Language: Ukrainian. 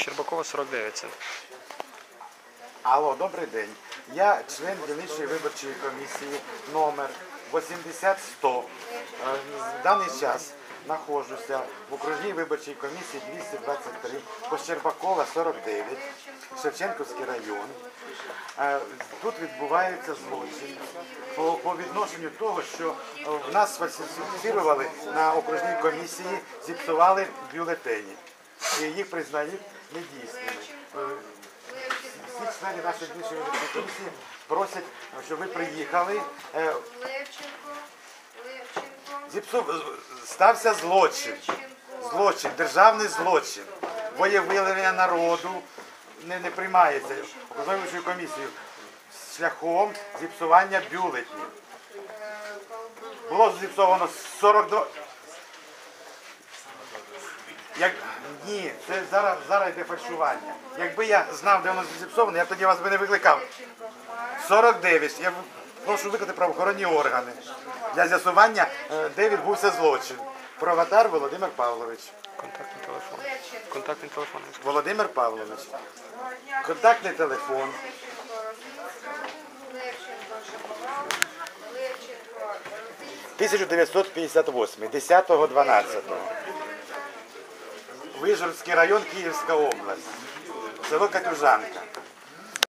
Щербакова 49 це. Алло, добрий день. Я член дільничої виборчої комісії номер 80100. Е, В даний час знаходжуся в окружній виборчій комісії 223 по Щербакова 49, Шевченківський район. Е, Тут відбувається злочин по, по відношенню того, що е, в нас фальсифікували на окружній комісії, зіпсували бюлетені і їх признають недійсними. Всі члени нашої виборчої комісії просять, щоб ви приїхали. Е. Стався злочин. Злочин, державний злочин. Воєвиявлення народу не, не приймається виборчою комісією шляхом зіпсування бюлетнів. Було зіпсовано 42. Як... Ні, це зараз, зараз йде фальшування. Якби я знав, де воно зіпсовано, я б тоді вас би не викликав. 49. Я прошу викликати правоохоронні органи для з'ясування, е, де відбувся злочин. Проватар Володимир Павлович. Контактний телефон. Контактний телефон. Володимир Павлович. Контактний телефон. Левченко, Шаповал, Левченко, Рудицький, 1958, 10.12. Вижгородський район, Київська область. Село Катюжанка.